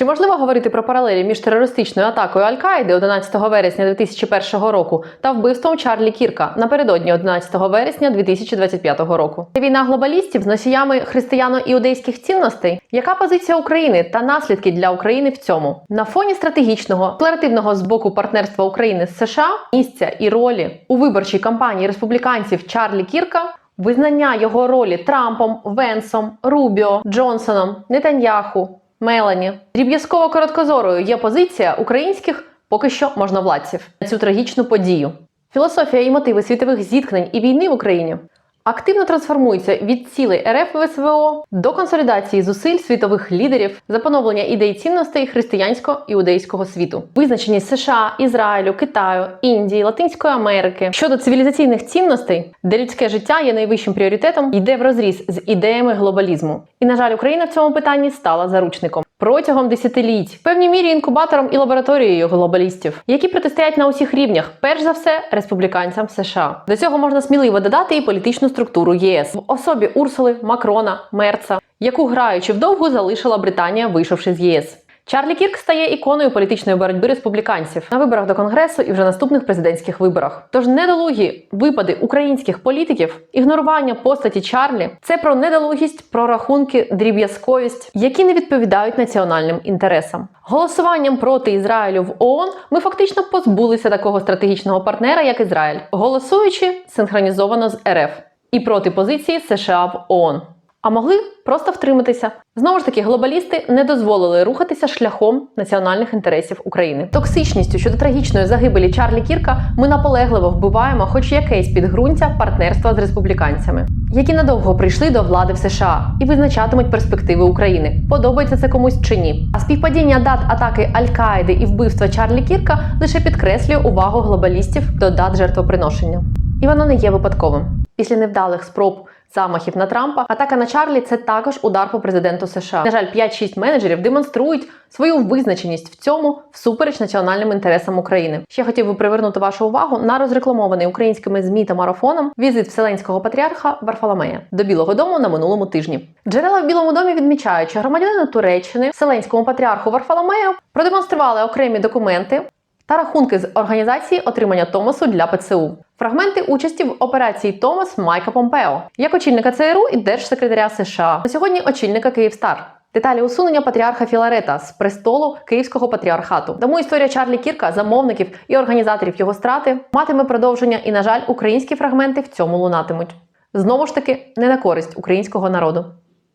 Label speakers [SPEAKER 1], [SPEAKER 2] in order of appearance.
[SPEAKER 1] Чи можливо говорити про паралелі між терористичною атакою Аль-Каїди 11 вересня 2001 року та вбивством Чарлі Кірка напередодні 11 вересня 2025 року? Це війна глобалістів з носіями християно-іудейських цінностей? Яка позиція України та наслідки для України в цьому? На фоні стратегічного декларативного з боку партнерства України з США місця і ролі у виборчій кампанії республіканців Чарлі Кірка Визнання його ролі Трампом, Венсом, Рубіо, Джонсоном, Нетаньяху, Мелані. Дріб'язково короткозорою є позиція українських поки що можновладців на цю трагічну подію. Філософія і мотиви світових зіткнень і війни в Україні активно трансформуються від цілей РФ і СВО до консолідації зусиль світових лідерів за поновлення ідей цінностей християнсько-іудейського світу, визначені США, Ізраїлю, Китаю, Індії, Латинської Америки щодо цивілізаційних цінностей, де людське життя є найвищим пріоритетом, йде в розріз з ідеями глобалізму. І на жаль, Україна в цьому питанні стала заручником. Протягом десятиліть в певній мірі інкубатором і лабораторією глобалістів, які протистоять на усіх рівнях, перш за все, республіканцям США. До цього можна сміливо додати і політичну структуру ЄС в особі Урсули, Макрона, Мерца, яку граючи вдовгу залишила Британія, вийшовши з ЄС. Чарлі Кірк стає іконою політичної боротьби республіканців на виборах до конгресу і вже наступних президентських виборах. Тож недолугі випади українських політиків, ігнорування постаті Чарлі це про недолугість, про рахунки, дріб'язковість, які не відповідають національним інтересам. Голосуванням проти Ізраїлю в ООН ми фактично позбулися такого стратегічного партнера, як Ізраїль, голосуючи синхронізовано з РФ і проти позиції США в ООН. А могли просто втриматися. Знову ж таки, глобалісти не дозволили рухатися шляхом національних інтересів України. Токсичністю щодо трагічної загибелі Чарлі Кірка ми наполегливо вбиваємо, хоч якесь підґрунтя партнерства з республіканцями, які надовго прийшли до влади в США і визначатимуть перспективи України. Подобається це комусь чи ні. А співпадіння дат атаки Аль-Каїди і вбивства Чарлі Кірка лише підкреслює увагу глобалістів до дат жертвоприношення. І воно не є випадковим. Після невдалих спроб замахів на Трампа, атака на Чарлі це також удар по президенту США. На жаль, 5-6 менеджерів демонструють свою визначеність в цьому всупереч національним інтересам України. Ще хотів би привернути вашу увагу на розрекламований українськими змі та марафоном візит вселенського патріарха Варфоломея до Білого Дому на минулому тижні. Джерела в Білому домі відмічають, що громадянину Туреччини вселенському патріарху Варфоломею продемонстрували окремі документи та рахунки з організації отримання Томасу для ПЦУ. Фрагменти участі в операції Томас Майка Помпео як очільника ЦРУ і держсекретаря США. На сьогодні очільника Київстар. Деталі усунення патріарха Філарета з престолу Київського патріархату. Тому історія Чарлі Кірка, замовників і організаторів його страти матиме продовження, і, на жаль, українські фрагменти в цьому лунатимуть. Знову ж таки, не на користь українського народу.